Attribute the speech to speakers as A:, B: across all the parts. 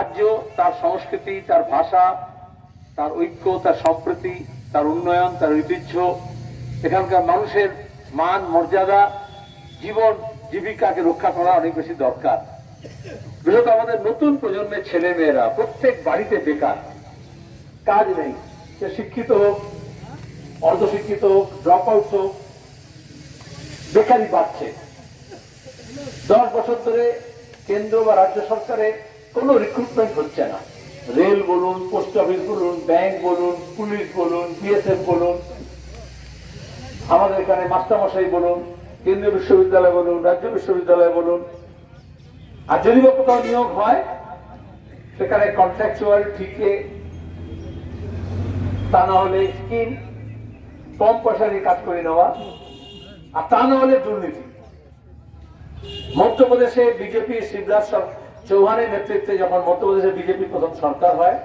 A: রাজ্য, তার সংস্কৃতি, তার ভাষা, তার ঐক্য, তার সম্প্রীতি, তার উন্নয়ন, তার ঐতিহ্য, এখানকার মানুষের মান, মর্যাদা, জীবন, জীবিকাকে রক্ষা করা অনেক বেশি দরকার। বিশেষত আমাদের নতুন প্রজন্মের ছেলে মেয়েরা প্রত্যেক বাড়িতে বেকার, কাজ নেই, সে শিক্ষিত হোক, অর্ধশিক্ষিত হোক ড্রপ আউট হোক, বেকারি বাড়ছে। দশ বছর ধরে কেন্দ্র বা রাজ্য সরকারে কোনো রিক্রুটমেন্ট হচ্ছে না। রেল বলুন পোস্ট অফিস বলুন ব্যাংক বলুন পুলিশ বলুন বিএসএফ বলুন, আমাদের এখানে মাস্টারমশাই বলুন, কেন্দ্রীয় বিশ্ববিদ্যালয় বলুন, রাজ্য বিশ্ববিদ্যালয় বলুন। আর যদি কোথাও নিয়োগ হয়, সেখানে কন্ট্রাকচুয়াল ঠিকে, তা না হলে স্কিম কম পয়সা কাজ করে নেওয়া, আর তা না হলে দুর্নীতি। মধ্যপ্রদেশে বিজেপি, শিবরাজ সর- চৌহানের নেতৃত্বে যখন মধ্যপ্রদেশে বিজেপি প্রথম সরকার হয়,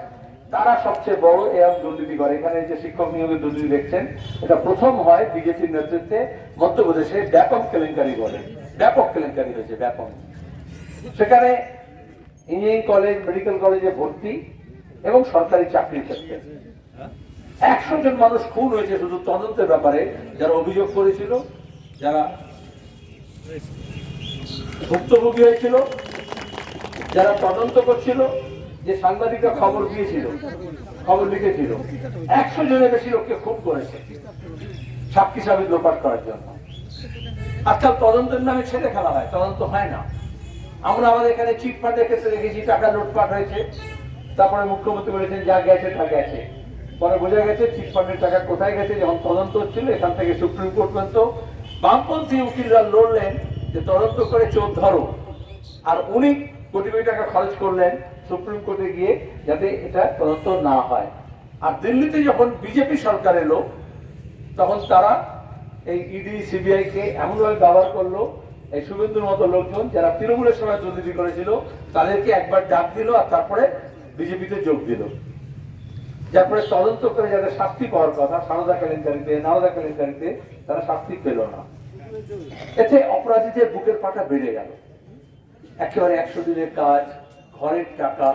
A: তারা সবচেয়ে বড় এরকম দুর্নীতি করে। এখানে যে শিক্ষক নিয়োগের দুর্নীতি দেখছেন, এটা প্রথম হয় বিজেপির নেতৃত্বে মধ্যপ্রদেশে ব্যাপক কেলেঙ্কারি বলে। ব্যাপক কেলেঙ্কারি হয়েছে, ব্যাপক। সেখানে ইঞ্জিনিয়ারিং কলেজ, মেডিকেল কলেজে ভর্তি এবং সরকারি চাকরির ক্ষেত্রে। একশো জন মানুষ খুন হয়েছে শুধু তদন্তের ব্যাপারে। যারা অভিযোগ করেছিল, যারা ভুক্তভোগী হয়েছিল যারা তদন্ত করছিল, যে সাংবাদিকরা খবর দিয়েছিল, খবর লিখেছিল, একশো জনের বেশি লোককে খুন করেছে সাক্ষী সাবিত লোপাট করার জন্য। আজকাল তদন্তের নামে ছেলে খেলা হয়, তদন্ত হয় না। আমরা আমাদের এখানে চিট ফান্ডের ক্ষেত্রে দেখেছি, টাকা লুটপাট হয়েছে, তারপরে মুখ্যমন্ত্রী বলেছেন, যা গেছে তা গেছে। পরে বোঝা গেছে, চিট ফান্ডের টাকা কোথায় গেছে, যখন তদন্ত হচ্ছিল, এখান থেকে সুপ্রিম কোর্ট পর্যন্ত বামপন্থী উকিলরা লড়লেন যে তদন্ত করে চোর ধরো। আর উনি কোটি কোটি টাকা খরচ করলেন সুপ্রিম কোর্টে গিয়ে যাতে এটা তদন্ত না হয়। আর দিল্লিতে যখন বিজেপি সরকার এলো, তখন তারা এই ইডি সিবিআই কে এমনভাবে ব্যবহার করল, এই শুভেন্দুর মতো লোকজন যারা তৃণমূলের সময় দুর্নীতি করেছিল, তাদেরকে একবার ডাক দিল আর তারপরে বিজেপিতে যোগ দিল। যার ফলে তদন্ত করে যাদের শাস্তি পাওয়ার কথা, সারদা কেলেঙ্কারিতে, নারদা কেলেঙ্কারিতে তারা শাস্তি পেল না। এতে অপরাধীদের বুকের পাটা বেড়ে গেল। একেবারে একশো দিনের কাজ, ঘরের টাকা,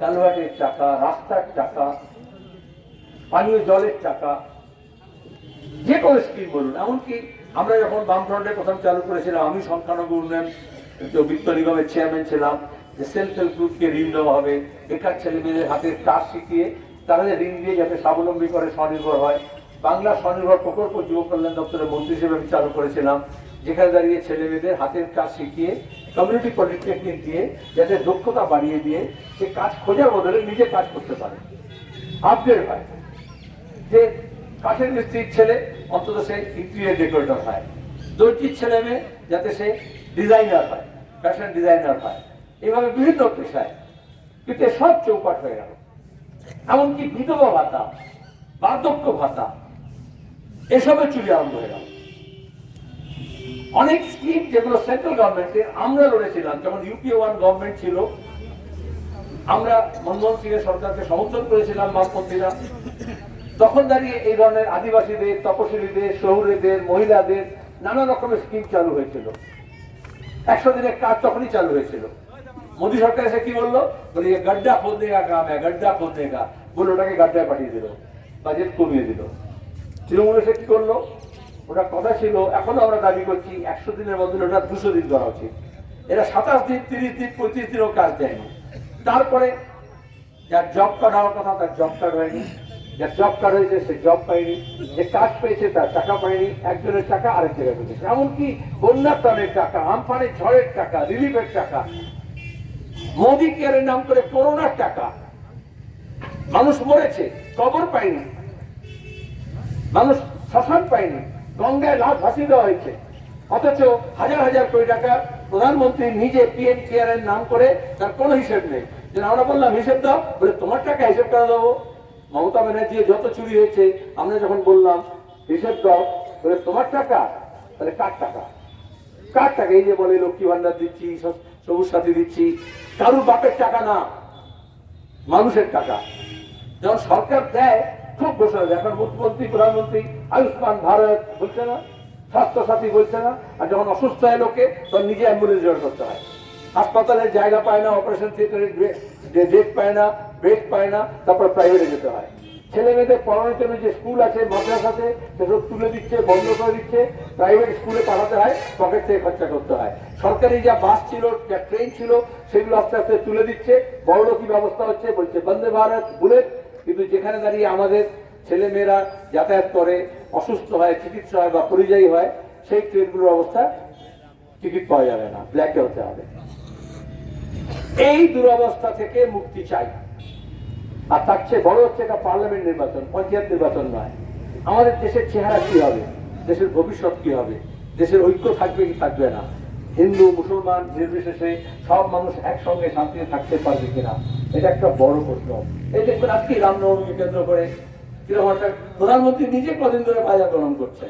A: কালভার্টের টাকা, রাস্তার টাকা, পানীয় জলের টাকা, যে কোনো স্কিম বলুন। এমনকি আমরা যখন বামফ্রন্টে প্রথম চালু করেছিলাম, আমি সংখ্যালঘু উন্নয়ন বিত্ত নিগমের চেয়ারম্যান ছিলাম, যে সেলফ হেল্প গ্রুপকে ঋণ দেওয়া হবে, বেকার ছেলে মেয়েদের হাতে কাজ শিখিয়ে যে ঋণ দিয়ে যাতে স্বাবলম্বী করে স্বনির্ভর হয়। বাংলা স্বনির্ভর প্রকল্প যুব কল্যাণ দপ্তরের মন্ত্রী হিসেবে আমি চালু করেছিলাম। যেখানে দাঁড়িয়ে ছেলে মেয়েদের হাতের কাজ শিখিয়ে কমিউনিটি পলিটেকনিক দিয়ে যাতে দক্ষতা বাড়িয়ে দিয়ে সে কাজ খোঁজার বদলে নিজে কাজ করতে পারে। আপডেট হয় যে কাঠের মিস্ত্রির ছেলে অন্তত সে ইন্টেরিয়ার ডেকোরেটর হয়। দর্জির ছেলে মেয়ে যাতে সে ডিজাইনার হয় ফ্যাশন ডিজাইনার হয়। এভাবে বিভিন্ন পেশায় কিন্তু সব চৌপাট হয়ে গেল। এমনকি বিধবা ভাতা, বার্ধক্য ভাতা, এসবের চুরি আরম্ভ হয়ে গেল। অনেক স্কিম যেগুলো সেন্ট্রাল গভর্নমেন্টে আমরা লড়েছিলাম, যেমন ইউপি ওয়ান গভর্নমেন্ট ছিল, আমরা মনমোহন সিং এর সরকারকে সমর্থন করেছিলাম বামপন্থীরা। তখন দাঁড়িয়ে এই ধরনের আদিবাসীদের, তপশিলীদের, শহুরেদের, মহিলাদের নানা রকমের স্কিম চালু হয়েছিল। একশো দিনের কাজ তখনই চালু হয়েছিল। মোদী সরকার এসে কি বলল? বলে গাড্ডা গড্ডা খোদনে গা কাম হ্যাঁ গড্ডা গা বলে ওটাকে গাড্ডায় পাঠিয়ে দিল, বাজেট কমিয়ে দিল। তৃণমূল এসে কি করল? ওটা কথা ছিল, এখনও আমরা দাবি করছি একশো দিনের বদলে ওটা দুশো দিন করা উচিত। এরা সাতাশ দিন, তিরিশ দিন, পঁয়ত্রিশ দিনও কাজ দেয়নি। তারপরে যার জব কার্ড হওয়ার কথা, তার জব কার্ড হয়নি। যার জব কার্ড হয়েছে, সে জব পায়নি। যে কাজ পেয়েছে, তার টাকা পায়নি। একজনের টাকা আরেক জায়গায় পেয়েছে। এমনকি বন্যার টাকা, আমফানের ঝড়ের টাকা রিলিফের টাকা, মোদী কেয়ারের নাম করে করোনার টাকা। মানুষ মরেছে, কবর পায়নি। মানুষ শ্মশান পায়নি। গঙ্গায় লাশ ভাসিয়ে দেওয়া হয়েছে। অথচ হাজার হাজার কোটি টাকা প্রধানমন্ত্রী নিজে পিএম কেয়ারের নাম করে তার কোনো হিসেব নেই। যে আমরা বললাম, হিসেব দাও। বলে, তোমার টাকা হিসেব করে দেবো? মমতা ব্যানার্জি যত চুরি হয়েছে, আমরা যখন বললাম, হিসেব দাও। বলে, তোমার টাকা? তাহলে কার টাকা? কার টাকা? এই যে বলে, লক্ষ্মী ভান্ডার দিচ্ছি সবুজ সাথী দিচ্ছি। কারুর বাপের টাকা না, মানুষের টাকা। যখন সরকার দেয় খুব ঘোষণা এখন মুখ্যমন্ত্রী, প্রধানমন্ত্রী, আয়ুষ্মান ভারত বলছে না স্বাস্থ্য সাথী বলছে না, আর যখন অসুস্থ হয় লোকে, তখন নিজে অ্যাম্বুলেন্স জোগাড় করতে হয়। হাসপাতালের জায়গা পায় না অপারেশন থিয়েটারে ডেট পায় না বেড পায় না, তারপর প্রাইভেটে যেতে হয়। ছেলে মেয়েদের পড়ানোর জন্য যে স্কুল আছে মাদ্রাস আছে সেসব তুলে দিচ্ছে, বন্ধ করে দিচ্ছে প্রাইভেট স্কুলে পাঠাতে হয় পকেট থেকে খরচা করতে হয়। সরকারি যা বাস ছিল, যা ট্রেন ছিল, সেগুলো আস্তে আস্তে তুলে দিচ্ছে। বড় কি ব্যবস্থা হচ্ছে, বলছে, বন্দে ভারত, বুলেট। কিন্তু যেখানে দাঁড়িয়ে আমাদের ছেলে মেয়েরা যাতায়াত করে, অসুস্থ হয়, চিকিৎসা হয় বা পরিযায়ী হয়, সেই ট্রেনগুলোর অবস্থা টিকিট পাওয়া যাবে না, ব্ল্যাকে হতে হবে। এই দুরবস্থা থেকে মুক্তি চাই। আর তার চেয়ে বড় হচ্ছে এটা পার্লামেন্ট নির্বাচন, পঞ্চায়েত নির্বাচন নয়। আমাদের দেশের চেহারা কি হবে? দেশের ভবিষ্যৎ কি হবে? দেশের ঐক্য থাকবে কি থাকবে না? হিন্দু, মুসলমান, নির্বিশেষে সব মানুষ একসঙ্গে শান্তিতে থাকতে পারবে কিনা? এটা একটা বড় প্রশ্ন। এই দেখবেন আজকে রামনবমী কেন্দ্র করে প্রধানমন্ত্রী নিজে কদিন ধরে বাজার গ্রহণ করছে।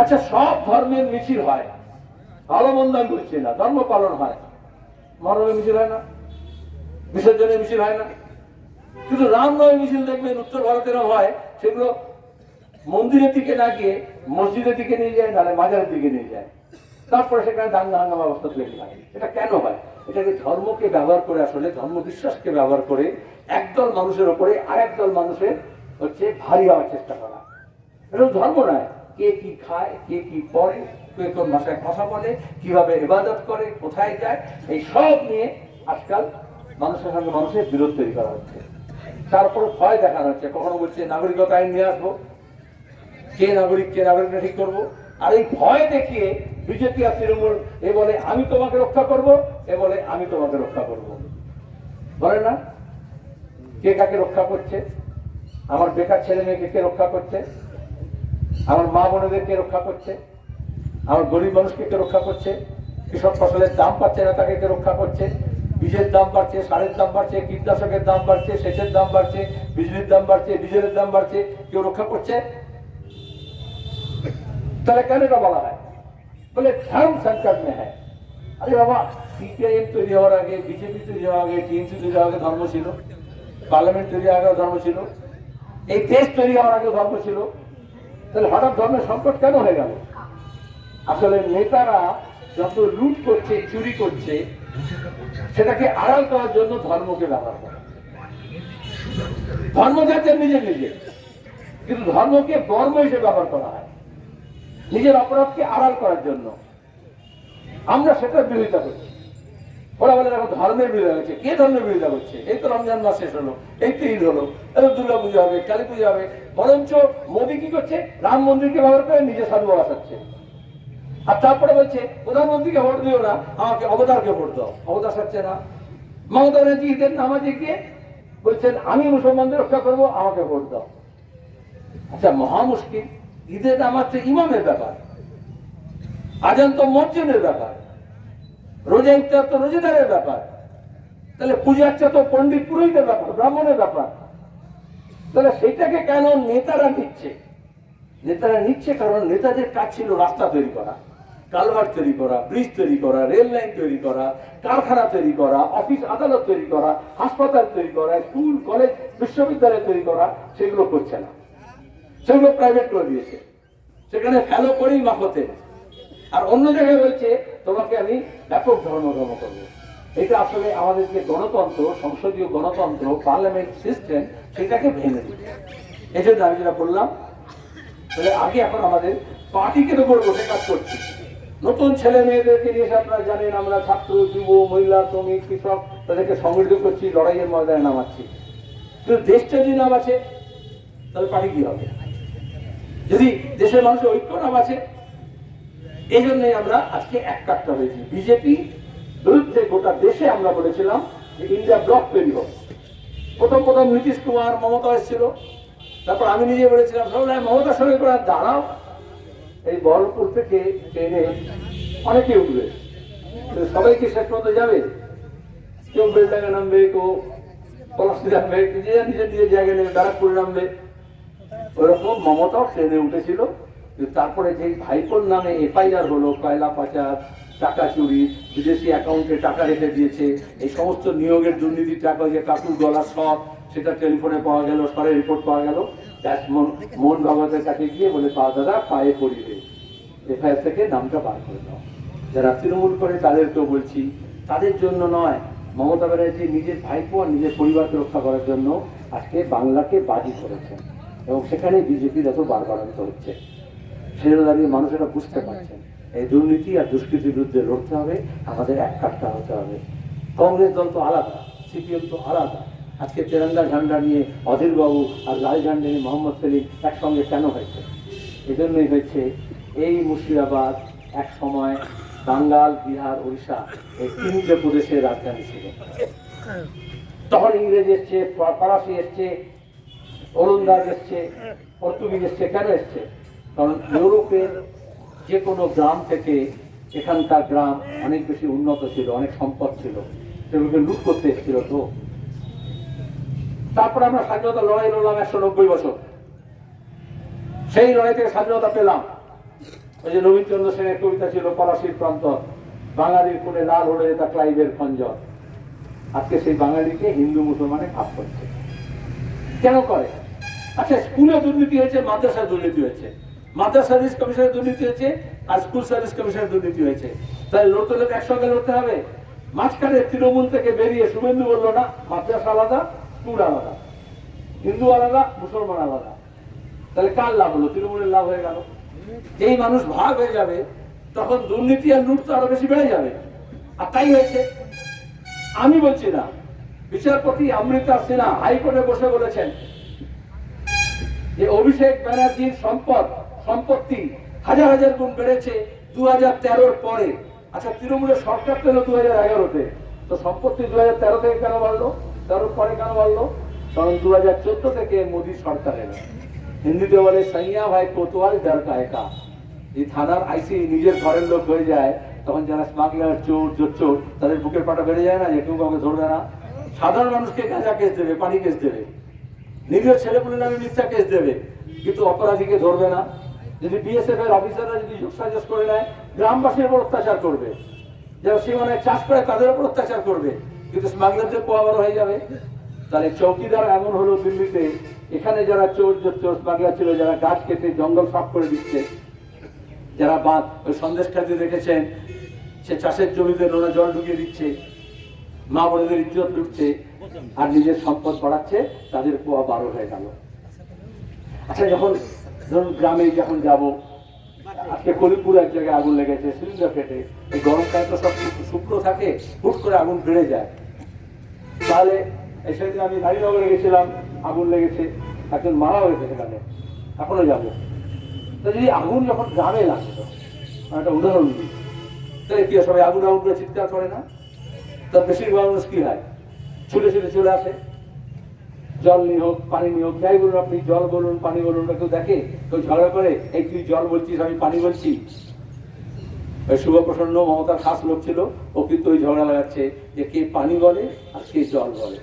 A: আচ্ছা সব ধর্মের মিছিল হয়। ভালো মন্দ বলছি না, ধর্ম পালন হয়। মরমের মিছিল হয় না, বিসর্জনের মিছিল হয় না। শুধু রামনবমী মিছিল দেখবেন উত্তর ভারতের হয়, সেগুলো মন্দিরের দিকে না গিয়ে মসজিদের দিকে নিয়ে যায়, নাহলে মাজারের দিকে নিয়ে যায়। তারপরে সেখানে দাঙ্গা হাঙ্গামা অবস্থা তৈরি হয় এটা কেন হয়? এটাকে ধর্মকে ব্যবহার করে আসলে ধর্ম বিশ্বাসকে ব্যবহার করে একদল মানুষের ওপরে আরেক দল মানুষের হচ্ছে ভারী হওয়ার চেষ্টা করা। এটা ধর্ম নয়। কে কি খায়, কে কি পড়ে কে কোন ভাষায় কথা বলে, কীভাবে ইবাদত করে, কোথায় যায়, এই সব নিয়ে আজকাল মানুষের সঙ্গে মানুষের বিরোধ তৈরি করা হচ্ছে। তারপরে ভয় দেখানো হচ্ছে। কখনো বলছে, নাগরিকতা আইন নিয়ে আসব। কে নাগরিক, কে নাগরিকটা ঠিক করব? আর এই ভয় দেখিয়ে বিজেপি আর তৃণমূল, এ বলে আমি তোমাকে রক্ষা করব, এ বলে আমি তোমাকে রক্ষা করব। বলে না? কে কাকে রক্ষা করছে? আমার বেকার ছেলে মেয়েকে কে রক্ষা করছে? আমার মা বোনেদের কে রক্ষা করছে? আমার গরিব মানুষকে কে রক্ষা করছে? কৃষক ফসলের দাম পাচ্ছে না, তাকে কে রক্ষা করছে? বীজের দাম বাড়ছে, সারের দাম বাড়ছে, কীটনাশকের দাম বাড়ছে, সেচের দাম বাড়ছে, বিজলির দাম বাড়ছে, ডিজেলের দাম বাড়ছে, কেউ রক্ষা করছে? তাহলে কেন এটা বলা হয়? বলে ধর্ম সংকট মে হ্যাঁ আরে বাবা সিপিআইএম তৈরি হওয়ার আগে বিজেপি তৈরি হওয়ার আগে টিএমসি তৈরি হওয়ার আগে ধর্ম ছিল। পার্লামেন্ট তৈরি হওয়ার আগে ধর্ম ছিল। এই দেশ তৈরি হওয়ার আগে ধর্ম ছিল। তাহলে হঠাৎ ধর্মের সংকট কেন হয়ে গেল? আসলে নেতারা যত লুট করছে, চুরি করছে, সেটাকে আড়াল করার জন্য ধর্মকে ব্যবহার করে। ধর্ম যাতে নিজে নিজে কিন্তু ধর্মকে বর্ম হিসেবে ব্যবহার করা হয়। নিজের অপরাধকে আড়াল করার জন্য। আমরা সেটার বিরোধিতা করছি। ওরা বলে, দেখো, ধর্মের বিরোধিতা করছে। কে ধর্মের বিরোধিতা করছে? এই তো রমজান মাস শেষ হলো, এই তো ঈদ হলো দুর্গা পুজো হবে কালী পুজো হবে। বরঞ্চ মোদী কি করছে? রাম মন্দিরকে ব্যবহার করে নিজে সাধু বসাচ্ছে আর তারপরে বলছে, প্রধানমন্ত্রীকে ভোট দিও না, আমাকে অবতারকে ভোট দাও। অবতার সাচ্ছে না। মমতা ব্যানার্জি ঈদের নামাজে গিয়ে বলছেন, আমি মুসলমানদের রক্ষা করব, আমাকে ভোট দাও। আচ্ছা মহা মুশকিল। ঈদের নামাজ তো ইমামের ব্যাপার। আজান তো মসজিদের ব্যাপার। রোজা তো রোজাদারের ব্যাপার। তাহলে পূজা আচ্ছা তো পণ্ডিত পুরোহিতের ব্যাপার, ব্রাহ্মণের ব্যাপার। তাহলে সেটাকে কেন নেতারা নিচ্ছে? নেতারা নিচ্ছে কারণ নেতাদের কাজ ছিল রাস্তা তৈরি করা, কালভার্ট তৈরি করা, ব্রিজ তৈরি করা, রেল লাইন তৈরি করা, কারখানা তৈরি করা, অফিস আদালত তৈরি করা, হাসপাতাল তৈরি করা, স্কুল, কলেজ, বিশ্ববিদ্যালয় তৈরি করা, সেগুলো করছে না। সেগুলো প্রাইভেট করে দিয়েছে। সেখানে ফেলো করেই মাফতে। আর অন্য জায়গায় বলছে, তোমাকে আমি ব্যাপক ধর্ম ধর্ম করব। এটা আসলে আমাদের যে গণতন্ত্র, সংসদীয় গণতন্ত্র পার্লামেন্ট সিস্টেম সেটাকে ভেঙে দিচ্ছে এই জন্য আমি যেটা বললাম, তাহলে আগে এখন আমাদের পার্টিকে উপর বসে কাজ করছি। নতুন ছেলে মেয়েদেরকে নিয়ে এসে আপনারা জানেন, আমরা ছাত্র, যুব, মহিলা, শ্রমিক, কৃষক, তাদেরকে সংগঠিত করছি, লড়াইয়ের ময়দানে নামাচ্ছি। কিন্তু দেশটা যদি নাম আছে তাহলে পার্টি কি হবে? যদি দেশের মানুষের ঐক্য নাম আছে এই জন্যই আমরা আজকে এক কাটটা হয়েছি। বিজেপি বিরুদ্ধে গোটা দেশে আমরা বলেছিলাম যে ইন্ডিয়া ব্লক তৈরি হোক। প্রথম প্রথম নীতিশ কুমার মমতা এসেছিল। তারপর আমি নিজে বলেছিলাম সবাই মমতার সঙ্গে করে দাঁড়াও। এই বহরমপুর থেকে ট্রেনে অনেকে উঠবে। সবাই কি শেষ পর্যন্ত যাবে? কেউ বেলডাঙ্গা নামবে, কেউ পলাশি নামবে যার নিজের নিজের জায়গায় নেবে ব্যারাকপুরে নামবে। ওরকম মমতাও ট্রেনে উঠেছিল। তারপরে যে ভাইপোর নামে এফআইআর হলো কয়লা পাচার, টাকা চুরি, বিদেশি অ্যাকাউন্টে টাকা রেখে দিয়েছে, এই সমস্ত নিয়োগের দুর্নীতির টাকা যে কাকুর গলা সব, সেটা টেলিফোনে পাওয়া গেল, সরে রিপোর্ট পাওয়া গেল। মোহন ভাগবতের কাছে গিয়ে বলে, পা দাদা, পায়ে পড়িয়ে এফআইআর থেকে নামটা বার করে দাও। যারা তৃণমূল করে তাদেরকেও বলছি, তাদের জন্য নয়, মমতা ব্যানার্জি নিজের ভাইপো আর নিজের পরিবারকে রক্ষা করার জন্য আজকে বাংলাকে বাজি করেছেন। এবং সেখানে বিজেপির এত বারবারান্ত হচ্ছে সেটা দাঁড়িয়ে মানুষ এটা বুঝতে পারছেন। এই দুর্নীতি আর দুষ্কৃতির বিরুদ্ধে লড়তে হবে, আমাদের এক কাট্টা হতে হবে। কংগ্রেস দল তো আলাদা, সিপিএম তো আলাদা। আজকে তেরঙ্গা ঝান্ডা নিয়ে অধীরবাবু আর লাল ঝান্ডা নিয়ে মোহাম্মদ সেলিম একসঙ্গে কেন হয়েছে? এজন্যই হয়েছে এই মুর্শিদাবাদ এক সময় বাঙ্গাল, বিহার উড়িষ্যা এই তিনটে প্রদেশের রাজধানী ছিল। তখন ইংরেজ এসছে, ফরাসি এসছে ওলন্দাজ এসছে, পর্তুগিজ এসছে, কেন এসছে? কারণ ইউরোপের যে কোনো গ্রাম থেকে এখানকার গ্রাম অনেক বেশি উন্নত ছিল, অনেক সম্পদ ছিল। সেগুলোকে লুট করতে এসেছিল তো। তারপর আমরা স্বাধীনতা লড়াই লড়লাম একশো নব্বই বছর। সেই লড়াই থেকে স্বাধীনতা পেলাম। ওই যে নবীনচন্দ্র সেনের কবিতা ছিল, পলাশির প্রান্ত বাঙালির কোণে লাল হলে তা ক্লাইভের খঞ্জর। আজকে সেই বাঙালিকে হিন্দু মুসলমানে ভাগ করছে। কেন করে? আচ্ছা স্কুলে দুর্নীতি হয়েছে, মাদ্রাসায় দুর্নীতি হয়েছে। মাদ্রাসা সার্ভিস কমিশনের দুর্নীতি হয়েছে আর স্কুল সার্ভিস কমিশনের দুর্নীতি হয়েছে। তাই লড়তে তো একসঙ্গে লড়তে হবে। মাঝখানে তৃণমূল থেকে বেরিয়ে শুভেন্দু বলল, না, মাদ্রাসা আলাদা, স্কুল আলাদা। হিন্দু আলাদা, মুসলমান আলাদা। তাহলে কার লাভ হলো? তৃণমূলের লাভ হয়ে গেল। যেই মানুষ ভাগ হয়ে যাবে, তখন দুর্নীতি আর লুট তো আরও বেশি বেড়ে যাবে। আর তাই হয়েছে। আমি বলছি না, বিচারপতি অমৃতা সিনহা হাইকোর্টে বসে বলেছেন যে অভিষেক ব্যানার্জির সম্পদ, সম্পত্তি হাজার হাজার গুণ বেড়েছে দু হাজার তেরোর পরে। আচ্ছা তৃণমূলের সরকার পেল দু হাজার এগারোতে। তো সম্পত্তি দু হাজার তেরো থেকে কেন বাড়লো? তেরোর পরে কেন বাড়লো? কারণ দু হাজার চোদ্দ থেকে মোদী সরকার এলো। হিন্দিতে বলে, সাইয়া ভাই, কোতোয়াল ডার কায়কা এই থানার আইসি নিজের ঘরের লোক হয়ে যায়। তখন যারা স্মাগলার চোর জোর চোর তাদের বুকের পাটা বেড়ে যায় না? যে কেউ কাউকে ধরবে না। সাধারণ মানুষকে গাঁজা কেস দেবে, পানি কেস দেবে। নিজের ছেলেপুলে নামে মিথ্যা কেস দেবে। কিন্তু অপরাধীকে ধরবে না। যদি বিএসএফ এর অফিসাররা যদি যোগ সাজস করে নেয়, গ্রামবাসীর উপর অত্যাচার করবে। যারা সীমানায় চাষ করে, তাদের উপর অত্যাচার করবে। কিন্তু স্মাগলারদের পোয়াবার হয়ে যাবে। তাহলে চৌকিদার এমন হলো দিল্লিতে। এখানে যারা চোর চোর চোর স্মাগলার ছিল, যারা গাছ কেটে জঙ্গল সাফ করে দিচ্ছে, যারা বাঁধ ওই সন্দেশ খাদ্য দেখেছেন, সে চাষের জমিতে নোনা জল ঢুকিয়ে দিচ্ছে, মা বোনেদের ইজ্জত লুটছে। আর নিজের সম্পদ বাড়াচ্ছে, তাদের পোয়া বারো হয়ে গেল। আচ্ছা যখন ধরুন গ্রামে যখন যাব, আজকে কলিমপুর এক জায়গায় আগুন লেগেছে, সিলিন্ডার ফেটে, এই গরমকালে তো সব শুকনো থাকে, হুট করে আগুন বেড়ে যায়। তাহলে এই সেদিন আমি নারীনগরে গেছিলাম, আগুন লেগেছে, একজন মারা হয়েছে সেখানে, এখনও যাব। তো যদি আগুন যখন গ্রামে লাগতো একটা উদাহরণ দিই, তাহলে কি সবাই আগুন আগুন করে চিৎকার করে না? তার বেশিরভাগ মানুষ কি হয় ছুটে ছুটে চলে আসে। জল নিয়ে হোক, পানি নিয়ে হোক, যাই বলুন আপনি, জল বলুন, পানি বলুন, কেউ দেখে, কেউ ঝগড়া করে, এই তুই জল বলছিস, আমি পানি বলছি। ওই শুভপ্রসন্ন মমতার খাস লোক ছিল, ও কিন্তু ওই ঝগড়া লাগাচ্ছে যে কে পানি বলে আর কে জল বলে।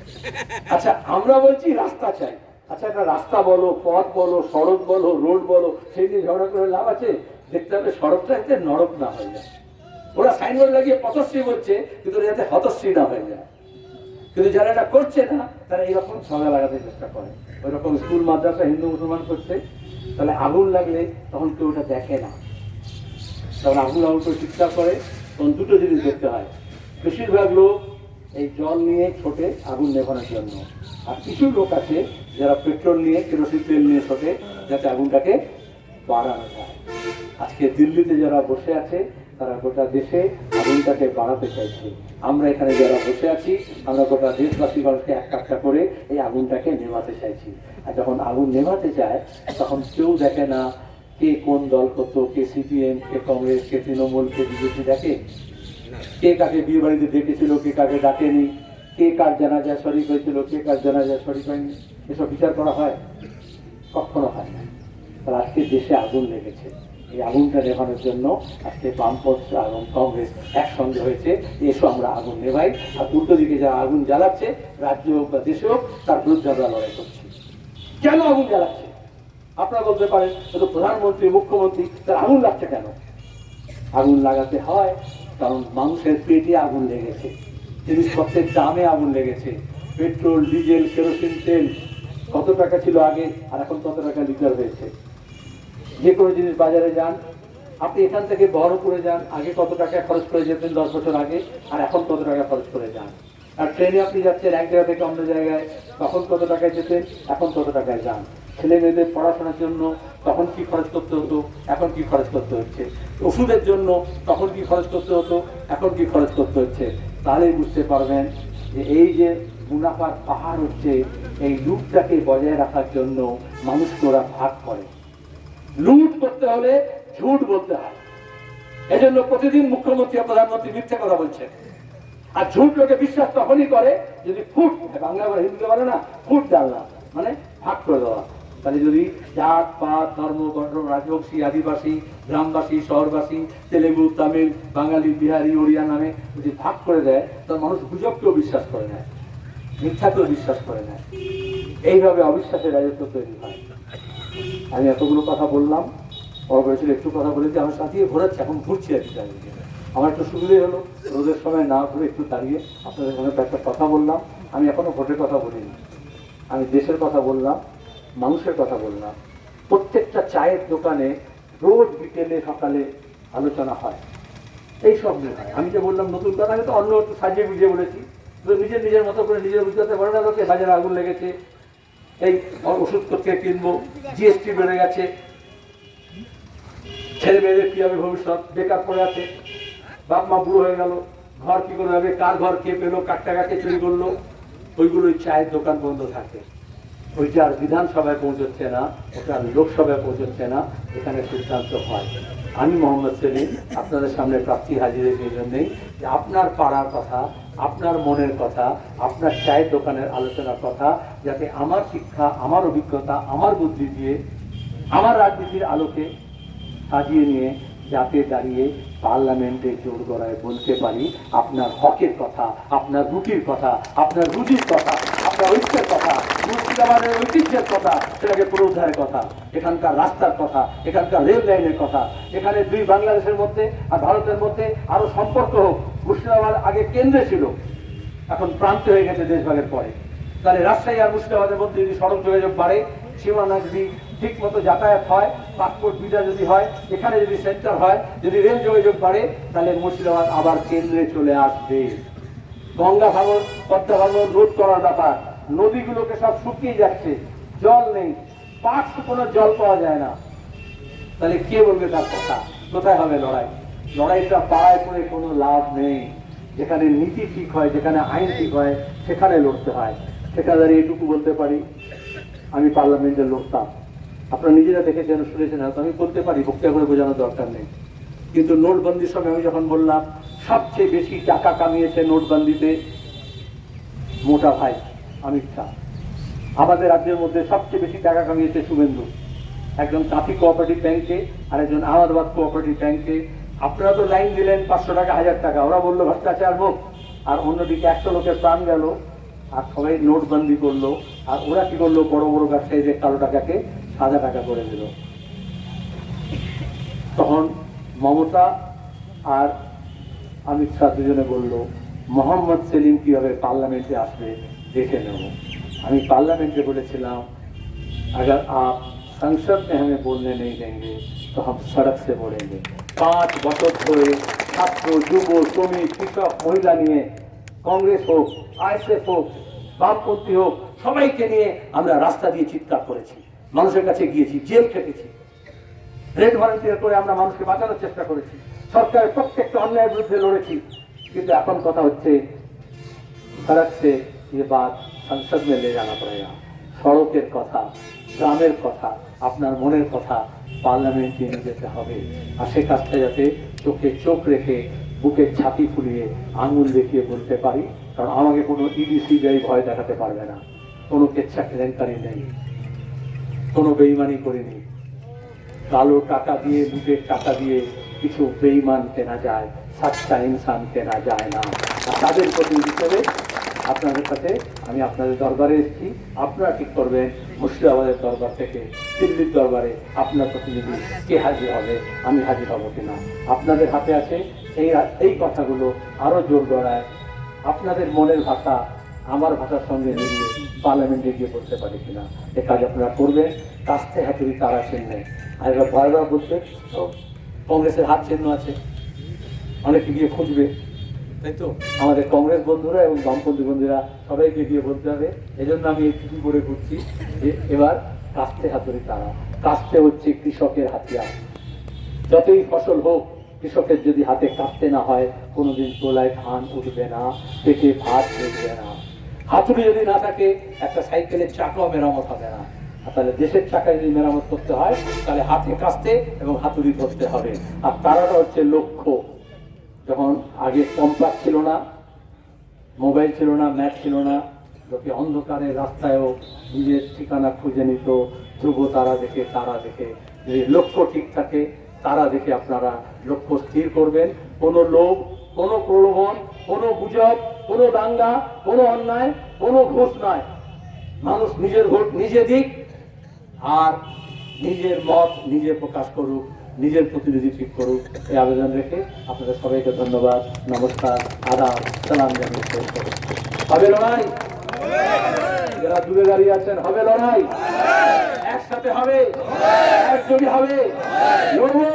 A: আচ্ছা আমরা বলছি রাস্তা চাই। আচ্ছা একটা রাস্তা বলো, পথ বলো, সড়ক বলো, রোড বলো, সেই নিয়ে ঝগড়া করে লাভ আছে? দেখতে হবে সড়কটা যাতে নরক না হয়ে যায়। ওরা সাইনবোর্ড লাগিয়ে পথশ্রী বলছে, কিন্তু যাতে হতশ্রী না হয়ে যায়। কিন্তু যারা এটা করছে না, তারা এইরকম ঝগড়া লাগাতে চেষ্টা করে। ওই রকম স্কুল, মাদ্রাসা হিন্দু, মুসলমান করছে, তাহলে আগুন লাগলে তখন কেউ ওটা দেখে না। তখন আগুন আগুন করে চিৎকার করে, তখন দুটো জিনিস দেখতে হয়। বেশিরভাগ লোক এই জল নিয়ে ছোটে আগুন নেভানোর জন্য। আর কিছু লোক আছে যারা পেট্রোল নিয়ে, কেরোসিন তেল নিয়ে ছোটে, যাতে আগুনটাকে বাড়ানো যায়। আজকে দিল্লিতে যারা বসে আছে তারা গোটা দেশে আগুনটাকে বাড়াতে চাইছে। আমরা এখানে যারা বসে আছি, আমরা গোটা দেশবাসী মানুষকে এক কাটটা করে এই আগুনটাকে নেভাতে চাইছি। আর যখন আগুন নেভাতে চায় তখন কেউ দেখে না কে কোন দল করতো কে সিপিএম, কে কংগ্রেস, কে তৃণমূল, কে বিজেপি দেখে। কে কাকে বিয়ে বাড়িতে ডেকেছিল, কে কাকে ডাকেনি, কে কার জানাজা শরিক হয়েছিল, কে কার জানাজা শরিক হয়নি, এসব বিচার করা হয়? কখনো হয় না। আজকে দেশে আগুন লেগেছে। এই আগুনটা নেভানোর জন্য আজকে বামপন্থ এবং কংগ্রেস একসঙ্গে হয়েছে। এসো আমরা আগুন নেভাই। আর উল্টো দিকে যারা আগুন জ্বালাচ্ছে, রাজ্য হোক বা দেশে হোক, তার বিরুদ্ধে আমরা লড়াই করছি। কেন আগুন জ্বালাচ্ছে? আপনারা বলতে পারেন ও তো প্রধানমন্ত্রী, মুখ্যমন্ত্রী, তার আগুন লাগছে কেন? আগুন লাগাতে হয় কারণ মানুষের পেটে আগুন লেগেছে। জিনিসপত্রের দামে আগুন লেগেছে। পেট্রোল, ডিজেল, কেরোসিন, তেল, কত টাকা ছিল আগে, আর এখন কত টাকা লিটার হয়েছে? যে কোনো জিনিস বাজারে যান, আপনি এখান থেকে বহরমপুরে যান, আগে কত টাকা খরচ করে যেতেন দশ বছর আগে, আর এখন কত টাকা খরচ করে যান। আর ট্রেনে আপনি যাচ্ছেন এক জায়গা থেকে অন্য জায়গায়, তখন কত টাকায় যেতেন, এখন কত টাকায় যান। ছেলে মেয়েদের পড়াশোনার জন্য তখন কি খরচ করতে হতো, এখন কি খরচ করতে হচ্ছে? ওষুধের জন্য তখন কি খরচ করতে হতো, এখন কি খরচ করতে হচ্ছে? তাহলেই বুঝতে পারবেন যে এই যে মুনাফার পাহাড় হচ্ছে, এই লুটটাকে বজায় রাখার জন্য মানুষকে ওরা ভাগ করে। লুট করতে হলে ঝুট বলতে হয়। এজন্য প্রতিদিন মুখ্যমন্ত্রী প্রধানমন্ত্রী মিথ্যে কথা বলছেন। আর ঝুট লোকে বিশ্বাস তখনই করে যদি ফুট বাংলা বলে হিন্দিতে বলে না, ফুট ডালনা মানে ভাগ করে দেওয়া। তাহলে যদি জাত, পাত, ধর্ম বর্ণ রাজবংশী, আদিবাসী, গ্রামবাসী, শহরবাসী, তেলেগু, তামিল, বাঙালি, বিহারি, ওড়িয়া নামে যদি ভাগ করে দেয়, তাহলে মানুষ গুজবকেও বিশ্বাস করে নেয় মিথ্যাকেও বিশ্বাস করে নেয় এইভাবে অবিশ্বাসের রাজত্ব তৈরি হয়। আমি এতগুলো কথা বললাম, বড় করেছিল একটু কথা বলেছি আমার সাথে ঘোরাচ্ছে, এখন ঘুরছি আর কি। আমার একটু সুবিধে হলো, রোদের সময় না ঘুরে একটু দাঁড়িয়ে আপনাদের সঙ্গে একটা কথা বললাম। আমি এখনও ভোটের কথা বলিনি। আমি দেশের কথা বললাম, মানুষের কথা বললাম। প্রত্যেকটা চায়ের দোকানে রোজ বিকেলে, সকালে আলোচনা হয়। এই সব নিয়ে হয়। আমি যে বললাম নতুন কথা, আমি তো অন্য একটু সাজিয়ে বুঝিয়ে বলেছি। নিজের নিজের মতো করে নিজের বুঝতে পারে না লোকে বাজারে আগুন লেগেছে এই ওষুধ করতে কিনবো জিএসটি বেড়ে গেছে। ছেলে মেয়েদের কি হবে ভবিষ্যৎ? বেকার পড়ে আছে। বাপ মা বুড়ো হয়ে গেল। ঘর কি করে হবে? কার ঘর কে পেল? কার টাকাকে চুরি করল? ওইগুলো চায়ের দোকান বন্ধ থাকে। ওইটা আর বিধানসভায় পৌঁছচ্ছে না, ওটা আর লোকসভায় পৌঁছচ্ছে না, এখানে সিদ্ধান্ত হয়। আমি মোহাম্মদ সেলিম, আপনাদের সামনে প্রার্থী হাজিরের জন্যেই যে আপনার পাড়ার কথা আপনার মনের কথা, আপনার চায়ের দোকানের আলোচনার কথা, যাতে আমার শিক্ষা, আমার অভিজ্ঞতা, আমার বুদ্ধি দিয়ে, আমার রাজনীতির আলোকে সাজিয়ে নিয়ে যাতে দাঁড়িয়ে পার্লামেন্টে জোর গড়ায় বলতে পারি আপনার হকের কথা, আপনার রুটির কথা, আপনার রুটির কথা আপনার ঐক্যের কথা, মুর্শিদাবাদের ঐতিহ্যের কথা, সেটাকে পুনরুদ্ধারের কথা, এখানকার রাস্তার কথা, এখানকার রেল লাইনের কথা, এখানে দুই বাংলাদেশের মধ্যে আর ভারতের মধ্যে আরও সম্পর্ক হোক, মুর্শিদাবাদ আগে কেন্দ্রে ছিল, এখন প্রান্ত হয়ে গেছে দেশভাগের পরে। তাহলে রাজশাহী আর মুর্শিদাবাদের মধ্যে যদি সড়ক যোগাযোগ বাড়ে, সীমানা যদি ঠিক মতো যাতায়াত হয়, পাসপোর্ট ভিসা যদি হয়, এখানে যদি সেন্টার হয়, যদি রেল যোগাযোগ বাড়ে, তাহলে মুর্শিদাবাদ আবার কেন্দ্রে চলে আসবে। গঙ্গা ভাঙন পদ্মা ভাঙন রোধ করার ব্যাপার। নদীগুলোকে সব শুকিয়ে যাচ্ছে। জল নেই। পাঁচ কোনো জল পাওয়া যায় না। তাহলে কে বলবে তার কথা? কোথায় হবে লড়াই? লড়াইটা পাড়ায় করে কোনো লাভ নেই। যেখানে নীতি ঠিক হয়, যেখানে আইন ঠিক হয়, সেখানে লড়তে হয়। সেখানে এটুকু বলতে পারি, আমি পার্লামেন্টে লড়তাম আপনারা নিজেরা দেখেছেন, শুনেছেন, হয়তো আমি বলতে পারি বক্তৃতা করে বোঝানোর দরকার নেই। কিন্তু নোটবন্দির সময় আমি যখন বললাম, সবচেয়ে বেশি টাকা কামিয়েছে নোটবন্দিতে মোটা ভাই। অমিত শাহ আমাদের রাজ্যের মধ্যে সবচেয়ে বেশি টাকা কামিয়েছে শুভেন্দু। একজন কাঁথি কোঅপারেটিভ ব্যাংকে আর একজন আহমেদাবাদ কোঅপারেটিভ ব্যাংকে। আপনারা তো লাইন দিলেন পাঁচশো টাকা, হাজার টাকা। ওরা বলল, ভ্রষ্টাচার হোক। আর অন্যদিকে একশো লোকের প্রাণ গেল। আর সবাই নোটবন্দি করল। আর ওরা কি করল? বড় বড় ব্যবসায়ীদের কালো টাকাকে সাদা টাকা করে দিল। তখন মমতা আর অমিত শাহ দুজনে বলল, মোহাম্মদ সেলিম কীভাবে পার্লামেন্টে আসবে? দেখে নেব। আমি পার্লামেন্টে বলেছিলাম बोलेছিলাম আপ সংসদ মে में हमें নেই नहीं তো तो সড়ক সে से পাঁচ বছর ধরে ছাত্র, যুব, শ্রমিক, কৃষক, মহিলা নিয়ে কংগ্রেস হোক, আইএসএফ হোক, বামপন্থী হোক, সবাইকে নিয়ে আমরা রাস্তা দিয়ে চিৎকার করেছি। মানুষের কাছে গিয়েছি, জেল খেটেছি। রেড ভলেন্টিয়ার করে আমরা মানুষকে বাঁচানোর চেষ্টা করেছি। সরকারের প্রত্যেকটা অন্যায়ের বিরুদ্ধে লড়েছি। কিন্তু এখন কথা হচ্ছে সে ये बात संसद में ले जाना पड़ेगा সড়কের কথা গ্রামের কথা আপনার মনের কথা পার্লামেন্টে নিয়ে যেতে হবে আর সে কাজটা যাতে চোখে চোখ রেখে বুকের ছাতি ফুলিয়ে আঙুল দেখিয়ে বলতে পারি কারণ আমাকে কোনো ইডি সিবিআই ভয় দেখাতে পারবে না কোনো কেচ্ছা কেলেঙ্কারি নেই কোনো বেইমানি করিনি কালো টাকা দিয়ে লুটের টাকা দিয়ে কিছু বেইমান কেনা যায় সাচ্চা ইনসান কেনা যায় না আর তাদের প্রতিনিধি হিসেবে আপনাদের কাছে আমি আপনাদের দরবারে এসেছি। আপনারা ঠিক করবেন? মুর্শিদাবাদের দরবার থেকে দিল্লির দরবারে আপনার প্রতিনিধি কে হাজির হবে? আমি হাজির হব কিনা? আপনাদের হাতে আছে এই এই কথাগুলো আরও জোর গড়ায়। আপনাদের মনের ভাষা আমার ভাষার সঙ্গে মিলিয়ে পার্লামেন্টে গিয়ে বলতে পারি কিনা? এ কাজ আপনারা করবেন। কাস্তে হাতুড়ি তারা চিনবে। আর এবার বারবার বলতে তো কংগ্রেসের হাত চিহ্ন আছে। অনেকে গিয়ে খুঁজবে। তাই তো? আমাদের কংগ্রেস বন্ধুরা এবং বামপন্থী বন্ধুরা সবাইকে গিয়ে বলতে হবে, এজন্য আমি এই চিঠি করে ঘুরছি যে এবার কাস্তে হাতুড়ি তারা। কাস্তে হচ্ছে কৃষকের হাতিয়ার। যতই ফসল হোক, কৃষকের যদি হাতে কাটতে না হয়, কোনোদিন তোলায় ধান উঠবে না, পেটে ভাত উঠবে না। হাতুড়ি যদি না থাকে, একটা সাইকেলের চাকাও মেরামত হবে না। তাহলে দেশের চাকা যদি মেরামত করতে হয়, তাহলে হাতে কাস্তে এবং হাতুড়ি ধরতে হবে। আর তারাটা হচ্ছে লক্ষ্য। যখন আগে কম্পাস ছিল না, মোবাইল ছিল না, ম্যাপ ছিল না, লোকে অন্ধকারের রাস্তায়ও নিজের ঠিকানা খুঁজে নিত, ধ্রুব তারা দেখে তারা দেখে। যদি লক্ষ্য ঠিক থাকে, তারা দেখে আপনারা লক্ষ্য স্থির করবেন। কোনো লোভ, কোনো প্রলোভন, কোনো গুজব, কোনো দাঙ্গা, কোনো অন্যায়, কোনো ঘোষ নয়। মানুষ নিজের ভোট নিজে দিক, আর নিজের মত নিজে প্রকাশ করুক। নিজের প্রতিনিধি ঠিক করুক এই আবেদন রেখে আপনাদের সবাইকে ধন্যবাদ, নমস্কার, আদাব, সালাম জানিয়ে হবে লড়াই? যারা দূরে দাঁড়িয়ে আছেন, হবে লড়াই? একসাথে হবে? একযোগে হবে? লড়বো?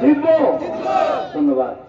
A: জিতবো? ধন্যবাদ।